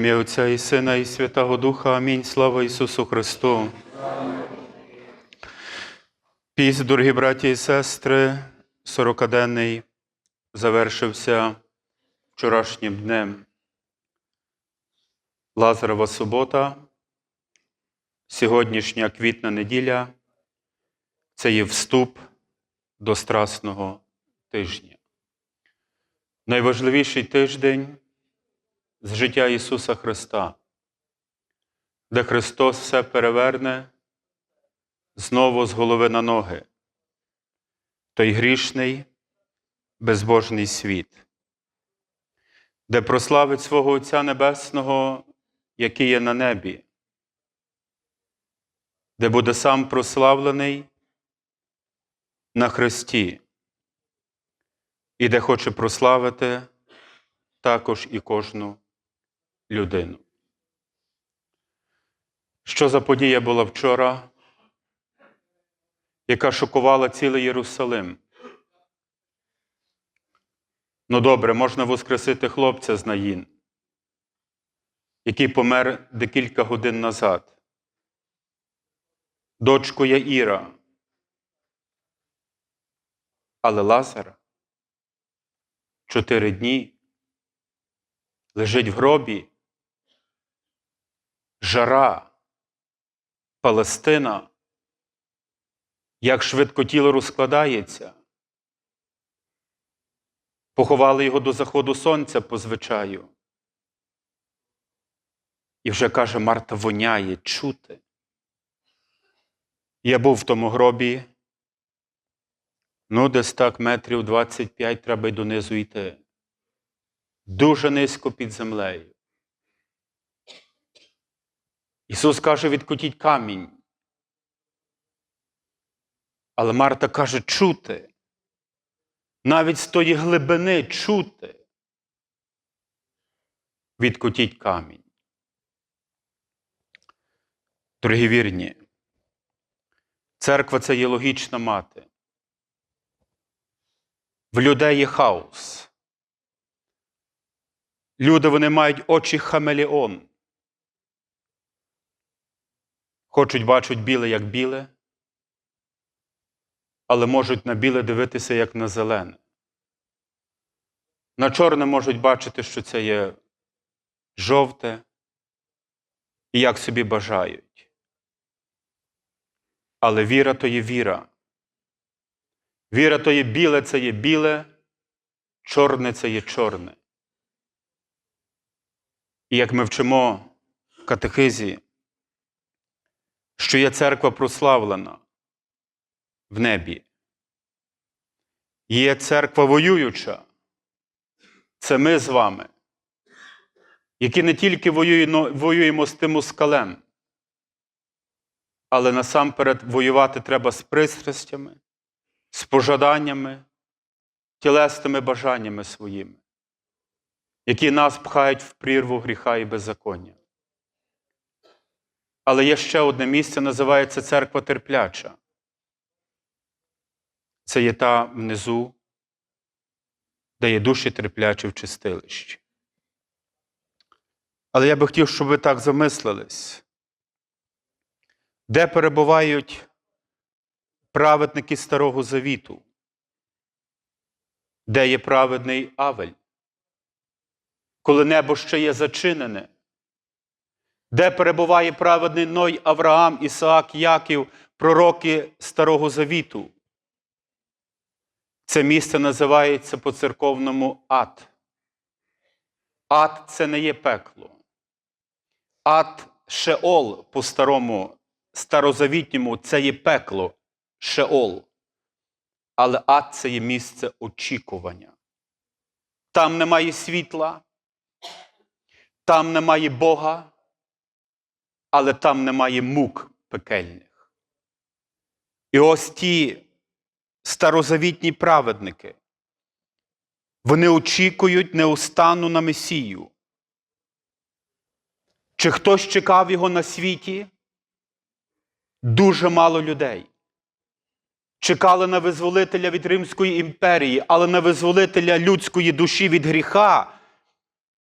ім'я Отця і Сина, і Святого Духа. Амінь. Слава Ісусу Христу. Піс, дорогі браті і сестри, сорокаденний завершився вчорашнім днем. Лазарова субота, сьогоднішня квітна неділя це є вступ до Страсного тижня. Найважливіший тиждень з життя Ісуса Христа, де Христос все переверне знову з голови на ноги, той грішний, безбожний світ, де прославить свого Отця Небесного, який є на небі, де буде сам прославлений на Христі, і де хоче прославити також і кожну людину. Що за подія була вчора, яка шокувала цілий Єрусалим? Ну добре, можна воскресити хлопця з Наїн, який помер декілька годин назад, дочку Яїра. Але Лазар чотири дні лежить в гробі, жара, Палестина, як швидко тіло розкладається. Поховали його до заходу сонця по звичаю. І вже каже, Марта воняє чути. Я був в тому гробі, ну, десь так метрів 25 треба й донизу йти. Дуже низько під землею. Ісус каже, відкотіть камінь. Але Марта каже, чути. Навіть з тої глибини чути. Відкотіть камінь. Дорогі вірні, церква це є логічна мати. В людей є хаос. Люди вони мають очі хамелеон. Хочуть бачать біле як біле, але можуть на біле дивитися як на зелене. На чорне можуть бачити, що це є жовте, і як собі бажають. Але віра то є віра. Віра то є біле, це є біле, чорне це є чорне. І як ми вчимо в катехизі, що є церква прославлена в небі, є церква воююча, це ми з вами, які не тільки воюємо з тим москалем, але насамперед воювати треба з пристрастями, з пожаданнями, тілесними бажаннями своїми які нас пхають в прірву гріха і беззаконня. Але є ще одне місце, називається церква терпляча. Це є та внизу, де є душі терплячі в чистилищі. Але я би хотів, щоб ви так замислились, де перебувають праведники Старого Завіту, де є праведний Авель? коли небо ще є зачинене, де перебуває праведний Ной Авраам, Ісаак, Яків, пророки Старого Завіту. Це місце називається по церковному ад. Ад це не є пекло. Ад Шеол по старому, старозавітньому це є пекло Шеол. Але ад це є місце очікування. Там немає світла, там немає Бога, але там немає мук пекельних. І ось ті старозавітні праведники, вони очікують неустанно на Месію. Чи хтось чекав його на світі? Дуже мало людей. Чекали на визволителя від Римської імперії, але на визволителя людської душі від гріха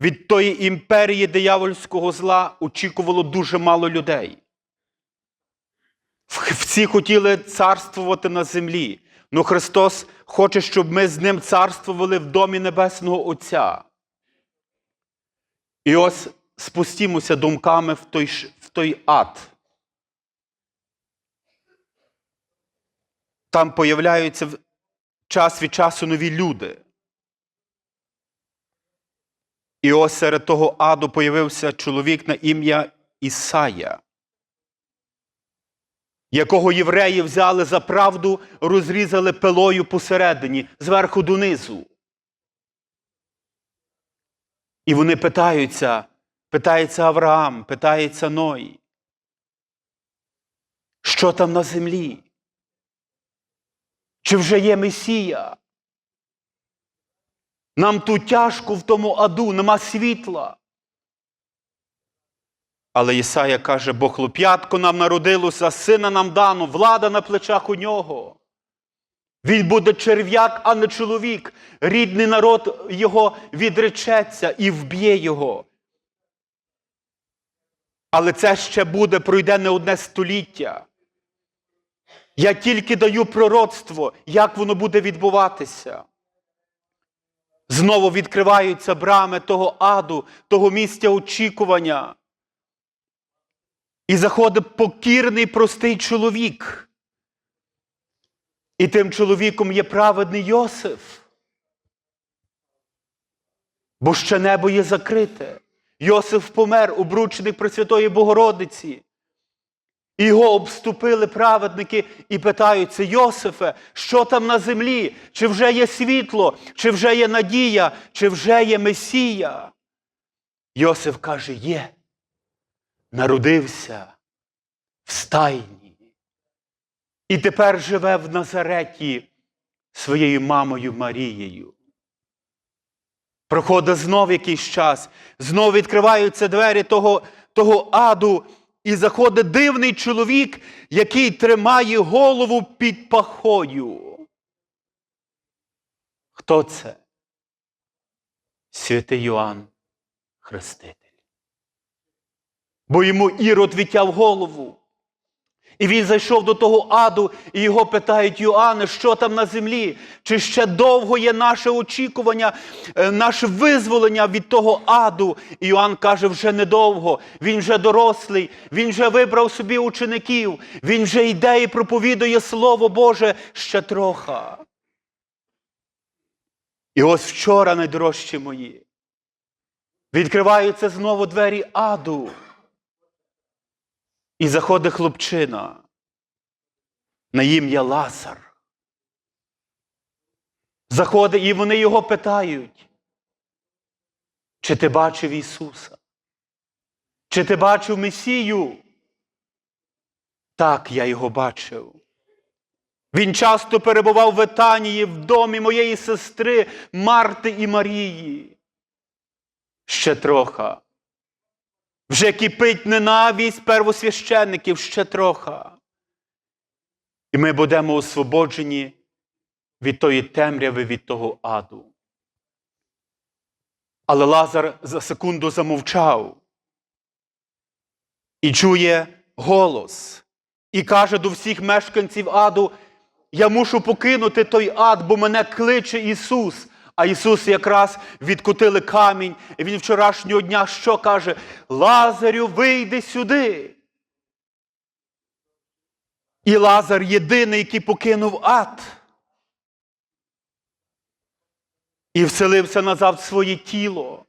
від тої імперії диявольського зла очікувало дуже мало людей. Всі хотіли царствувати на землі. але Христос хоче, щоб ми з ним царствували в домі Небесного Отця. І ось спустімося думками в той, в той ад. Там появляються час від часу нові люди. І ось серед того аду появився чоловік на ім'я Ісая, якого євреї взяли за правду, розрізали пилою посередині, зверху донизу. І вони питаються, питається Авраам, питається Ной. Що там на землі? Чи вже є Месія? Нам тут тяжко в тому аду, нема світла. Але Ісая каже, бо хлоп'ятко нам народилося, сина нам дано, влада на плечах у нього. Він буде черв'як, а не чоловік. Рідний народ його відречеться і вб'є його. Але це ще буде, пройде не одне століття. Я тільки даю пророцтво, як воно буде відбуватися. Знову відкриваються брами того аду, того місця очікування. І заходить покірний простий чоловік. І тим чоловіком є праведний Йосиф. Бо ще небо є закрите. Йосиф помер, обручений Пресвятої Богородиці. Його обступили праведники і питаються, Йосифе, що там на землі? Чи вже є світло, чи вже є надія, чи вже є Месія? Йосиф каже, є. Народився в стайні. І тепер живе в Назареті своєю мамою Марією. Проходить знов якийсь час, знов відкриваються двері того, того аду, і заходить дивний чоловік, який тримає голову під пахою. Хто це? Святий Йоанн Хреститель. Бо йому Ірод відтяв голову. І він зайшов до того аду, і його питають Йоанне, що там на землі? Чи ще довго є наше очікування, е, наше визволення від того аду? І Йоанн каже, вже недовго, він вже дорослий, він вже вибрав собі учеників, він вже йде і проповідує Слово Боже ще троха. І ось вчора, найдорожчі мої, відкриваються знову двері аду. І заходить хлопчина на ім'я Лазар. Заходить, і вони його питають, чи ти бачив Ісуса? Чи ти бачив Месію? Так, я його бачив. Він часто перебував в Етанії в домі моєї сестри Марти і Марії. Ще троха. Вже кипить ненависть первосвященників ще троха. І ми будемо освободжені від тої темряви, від того аду. Але Лазар за секунду замовчав і чує голос, і каже до всіх мешканців аду: Я мушу покинути той ад, бо мене кличе Ісус. А Ісус якраз відкотили камінь, і Він вчорашнього дня що каже? Лазарю, вийди сюди. І Лазар єдиний, який покинув ад. І вселився назад в своє тіло.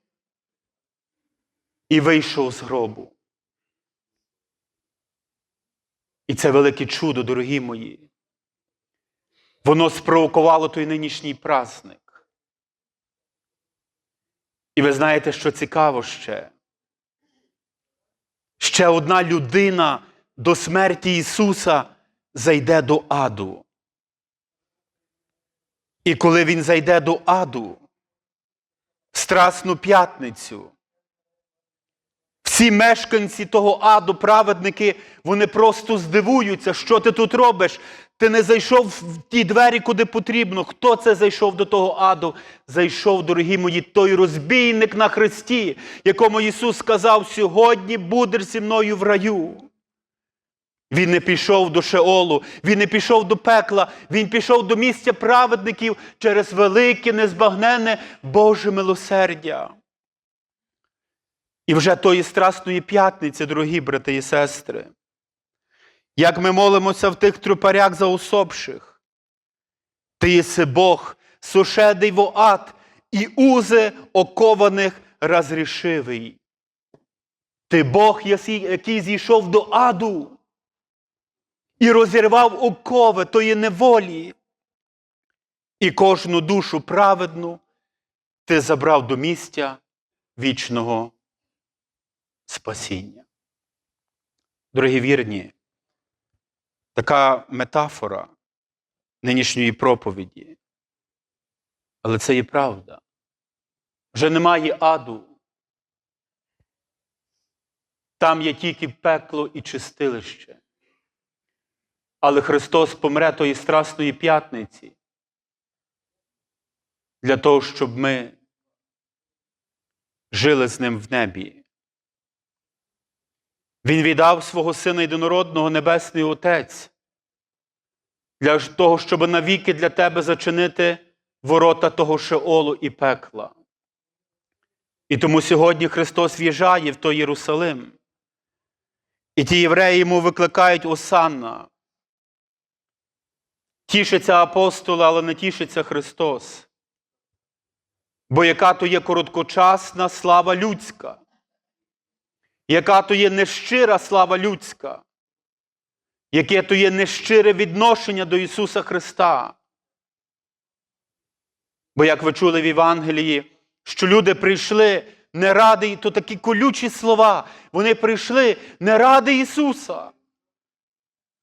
І вийшов з гробу. І це велике чудо, дорогі мої. Воно спровокувало той нинішній праздник. І ви знаєте, що цікаво ще? Ще одна людина до смерті Ісуса зайде до аду. І коли Він зайде до аду, в Страсну п'ятницю, Ці мешканці того аду, праведники, вони просто здивуються, що ти тут робиш. Ти не зайшов в ті двері, куди потрібно. Хто це зайшов до того аду? Зайшов, дорогі мої, той розбійник на хресті, якому Ісус сказав: сьогодні будеш зі мною в раю. Він не пішов до Шеолу, він не пішов до пекла, він пішов до місця праведників через велике, незбагнене Боже милосердя. І вже тої страсної п'ятниці, дорогі брати і сестри, як ми молимося в тих трупарях за усопших, ти єси Бог, сушедий воат, і узи окованих розрішивий. Ти Бог, який зійшов до аду і розірвав окови тої неволі, і кожну душу праведну ти забрав до місця вічного спасіння. Дорогі вірні, така метафора нинішньої проповіді. Але це є правда. Вже немає аду. Там є тільки пекло і чистилище. Але Христос помре тої страсної п'ятниці для того, щоб ми жили з ним в небі. Він віддав свого Сина єдинородного Небесний Отець для того, щоб навіки для тебе зачинити ворота того Шеолу і пекла. І тому сьогодні Христос в'їжджає в той Єрусалим. І ті євреї йому викликають Осанна. Тішиться апостоли, але не тішиться Христос. Бо яка то є короткочасна слава людська, яка то є нещира слава людська, яке то є нещире відношення до Ісуса Христа. Бо, як ви чули в Євангелії, що люди прийшли не ради, то такі колючі слова, вони прийшли не ради Ісуса,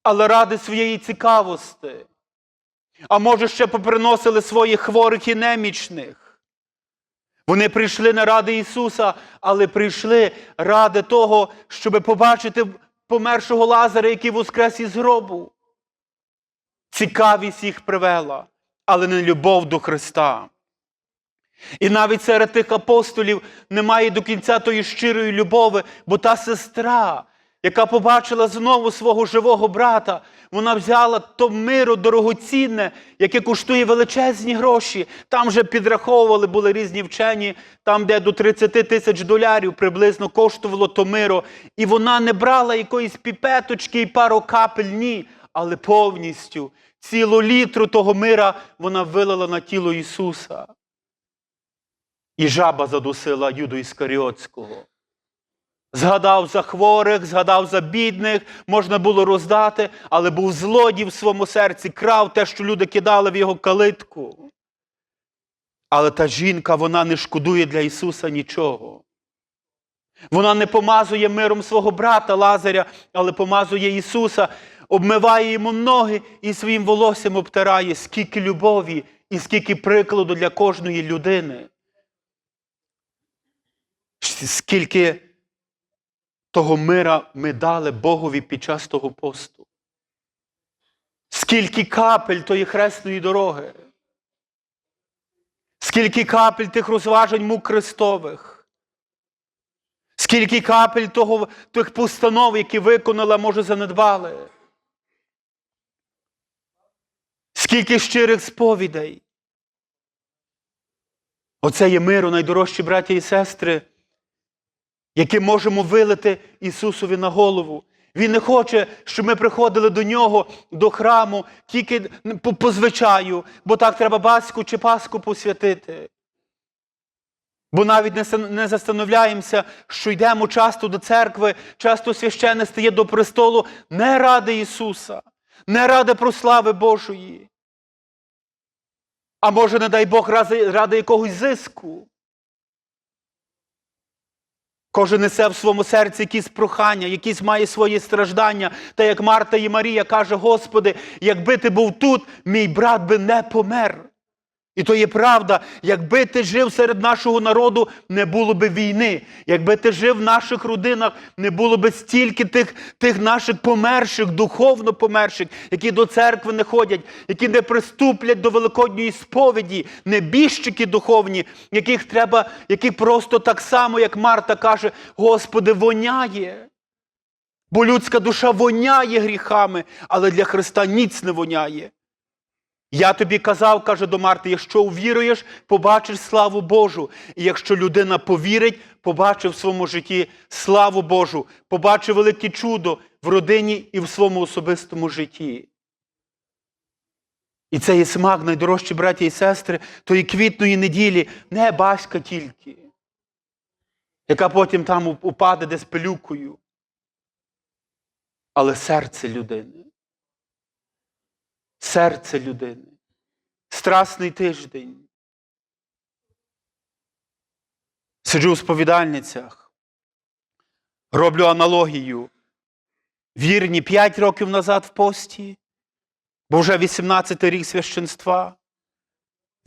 але ради своєї цікавості. А може, ще поприносили своїх хворих і немічних. Вони прийшли не ради Ісуса, але прийшли ради того, щоб побачити помершого Лазаря, який воскрес із гробу. Цікавість їх привела, але не любов до Христа. І навіть серед тих апостолів немає до кінця тої щирої любови, бо та сестра, яка побачила знову свого живого брата, вона взяла то миро дорогоцінне, яке коштує величезні гроші. Там вже підраховували, були різні вчені, там, де до 30 тисяч долярів приблизно коштувало то миро. І вона не брала якоїсь піпеточки і пару капель, ні, але повністю цілу літру того мира вона вилила на тіло Ісуса. І жаба задусила Юду Іскаріотського. Згадав за хворих, згадав за бідних, можна було роздати, але був злодій в своєму серці, крав те, що люди кидали в його калитку. Але та жінка, вона не шкодує для Ісуса нічого. Вона не помазує миром свого брата Лазаря, але помазує Ісуса, обмиває йому ноги і своїм волоссям обтирає, скільки любові і скільки прикладу для кожної людини. Скільки того мира ми дали Богові під час того посту. Скільки капель тої хресної дороги, скільки капель тих розважень мук Христових, скільки капель того, тих постанов, які виконала, може, занедбали. Скільки щирих сповідей. Оце є миру, найдорожчі браті і сестри яке можемо вилити Ісусові на голову. Він не хоче, щоб ми приходили до Нього, до храму, тільки по, звичаю, бо так треба баску чи паску посвятити. Бо навіть не, застановляємося, що йдемо часто до церкви, часто священне стає до престолу не ради Ісуса, не ради прослави Божої. А може, не дай Бог, ради якогось зиску. Кожен несе в своєму серці якісь прохання, якісь має свої страждання. Та як Марта і Марія каже, Господи, якби ти був тут, мій брат би не помер. І то є правда, якби ти жив серед нашого народу, не було би війни. Якби ти жив в наших родинах, не було би стільки тих, тих наших померших, духовно померших, які до церкви не ходять, які не приступлять до великодньої сповіді, небіжчики духовні, яких треба, які просто так само, як Марта каже, Господи, воняє. Бо людська душа воняє гріхами, але для Христа ніц не воняє. Я тобі казав, каже до Марти, якщо увіруєш, побачиш славу Божу. І якщо людина повірить, побачив в своєму житті славу Божу, побачив велике чудо в родині і в своєму особистому житті. І це є смак, найдорожчі браті і сестри, тої квітної неділі, не баська тільки, яка потім там упаде десь пилюкою, але серце людини серце людини. Страсний тиждень. Сиджу у сповідальницях, роблю аналогію. Вірні 5 років назад в пості, бо вже 18 рік священства.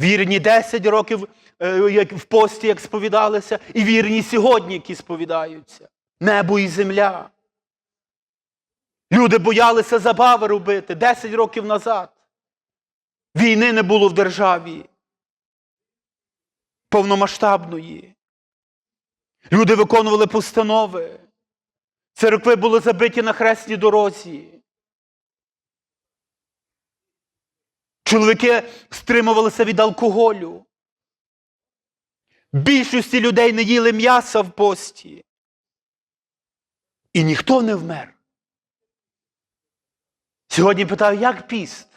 Вірні 10 років е, в пості, як сповідалися, і вірні сьогодні, які сповідаються. Небо і земля. Люди боялися забави робити 10 років назад. Війни не було в державі. Повномасштабної. Люди виконували постанови. Церкви були забиті на хресній дорозі. Чоловіки стримувалися від алкоголю. Більшості людей не їли м'яса в пості. І ніхто не вмер. Сьогодні питаю, як піст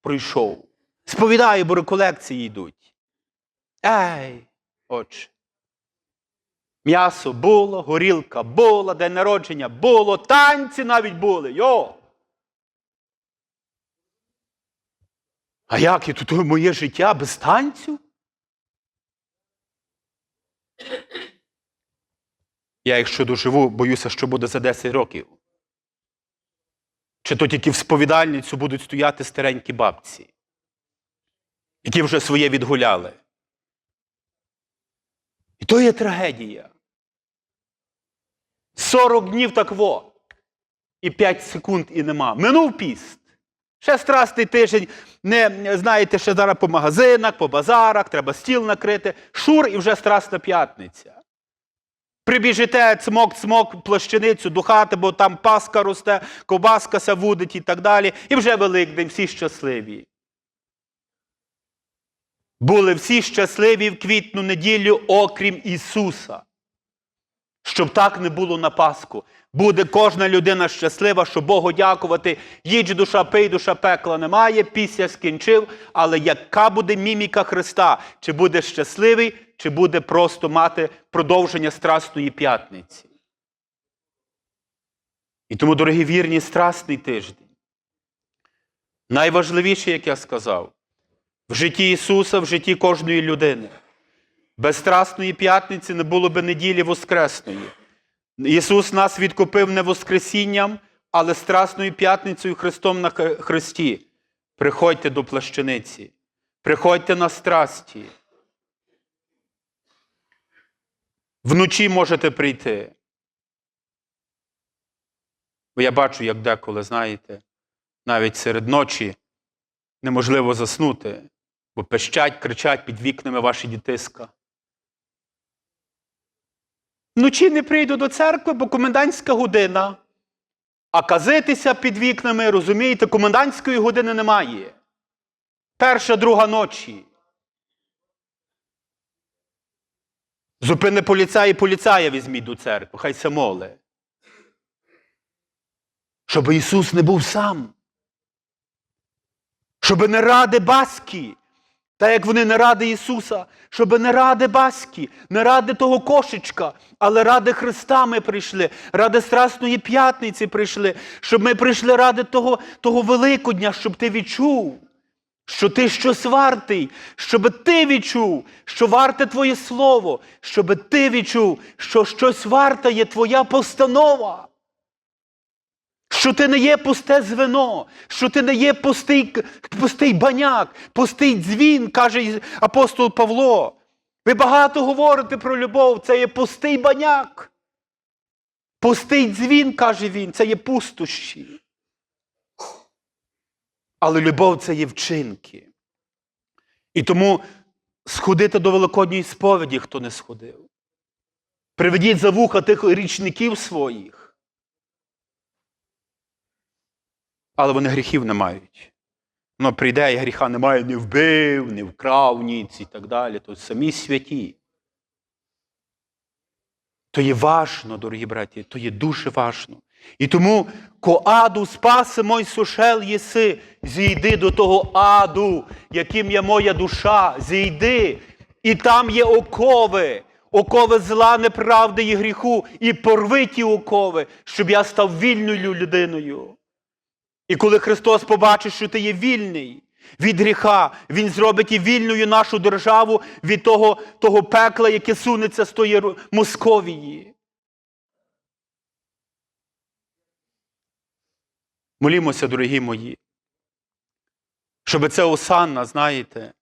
пройшов? Сповідаю, бо реколекції йдуть. Ей, отче. М'ясо було, горілка була, день народження було, танці навіть були. Йо! А як і тут моє життя без танцю? Я, якщо доживу, боюся, що буде за 10 років. Чи то тільки в сповідальницю будуть стояти старенькі бабці, які вже своє відгуляли. І то є трагедія. 40 днів так во. І 5 секунд і нема. Минув піст. Ще страстний тиждень, не знаєте, ще зараз по магазинах, по базарах, треба стіл накрити. Шур і вже страсна п'ятниця. Прибіжите цмок-цмок плащаницю до бо там паска росте, кобаска ся вудить і так далі. І вже Великдень, всі щасливі. Були всі щасливі в квітну неділю, окрім Ісуса. Щоб так не було на Пасху. Буде кожна людина щаслива, що Богу дякувати. Їдь душа, пий, душа пекла немає, після скінчив, але яка буде міміка Христа? Чи буде щасливий, чи буде просто мати продовження Страсної п'ятниці? І тому, дорогі вірні, страсний тиждень. Найважливіше, як я сказав, в житті Ісуса, в житті кожної людини. Без Страсної п'ятниці не було би неділі Воскресної. Ісус нас відкупив не Воскресінням, але Страсною п'ятницею Христом на Христі. Приходьте до плащаниці, приходьте на страсті. Вночі можете прийти. Бо я бачу, як деколи, знаєте, навіть серед ночі неможливо заснути, бо пещать, кричать під вікнами ваші дітиска. Вночі не прийду до церкви, бо комендантська година. А казитися під вікнами, розумієте, комендантської години немає. Перша, друга ночі. Зупини поліцай і поліцая візьміть до церкви, хай се моле. Щоб Ісус не був сам. Щоб не ради баски, та як вони не ради Ісуса, щоб не ради баски, не ради того кошечка, але ради Христа ми прийшли, ради Страсної п'ятниці прийшли, щоб ми прийшли ради того, того Великодня, щоб ти відчув, що ти щось вартий, щоб ти відчув, що варте Твоє Слово, щоб ти відчув, що щось варта є Твоя постанова. Що ти не є пусте звено, що ти не є пустий, пустий баняк, пустий дзвін, каже апостол Павло. Ви багато говорите про любов, це є пустий баняк. Пустий дзвін, каже він, це є пустощі. Але любов це є вчинки. І тому сходити до Великодньої сповіді, хто не сходив. Приведіть за вуха тих річників своїх. Але вони гріхів не мають. Воно прийде, і гріха немає, не вбив, не вкрав ніц і так далі. То самі святі. То є важно, дорогі браті, то є дуже важно. І тому коаду спаси мой сушел єси, зійди до того аду, яким є моя душа, зійди, і там є окови, окови зла, неправди і гріху, і порви ті окови, щоб я став вільною людиною. І коли Христос побачить, що ти є вільний від гріха, Він зробить і вільною нашу державу від того, того пекла, яке сунеться з тої Московії. Молімося, дорогі мої, щоб це осанна, знаєте.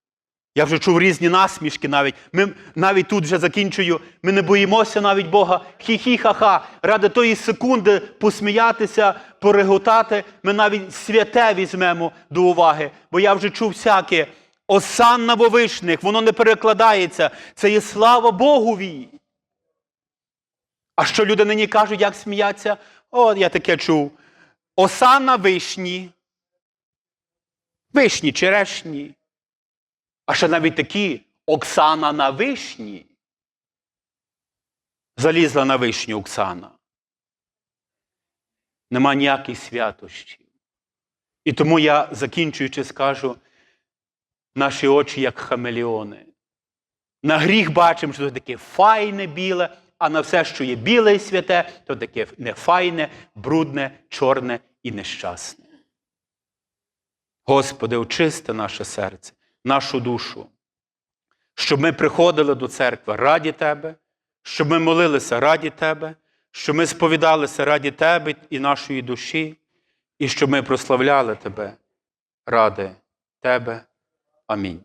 Я вже чув різні насмішки навіть. Ми навіть тут вже закінчую. Ми не боїмося навіть Бога. Хі-хі-ха-ха. Ради тої секунди посміятися, пореготати. Ми навіть святе візьмемо до уваги. Бо я вже чув всяке. Осанна вовишних, воно не перекладається. Це є слава Богові. А що люди нині кажуть, як сміяться? О, я таке чув. Осанна вишні. Вишні, черешні. А ще навіть такі Оксана на вишні. Залізла на вишню Оксана. Нема ніяких святощів. І тому я, закінчуючи, скажу, наші очі як хамелеони. На гріх бачимо, що це таке файне біле, а на все, що є біле і святе, то таке нефайне, брудне, чорне і нещасне. Господи, очисти наше серце, нашу душу, щоб ми приходили до церкви раді Тебе, щоб ми молилися раді Тебе, щоб ми сповідалися раді Тебе і нашої душі, і щоб ми прославляли Тебе ради Тебе. Амінь.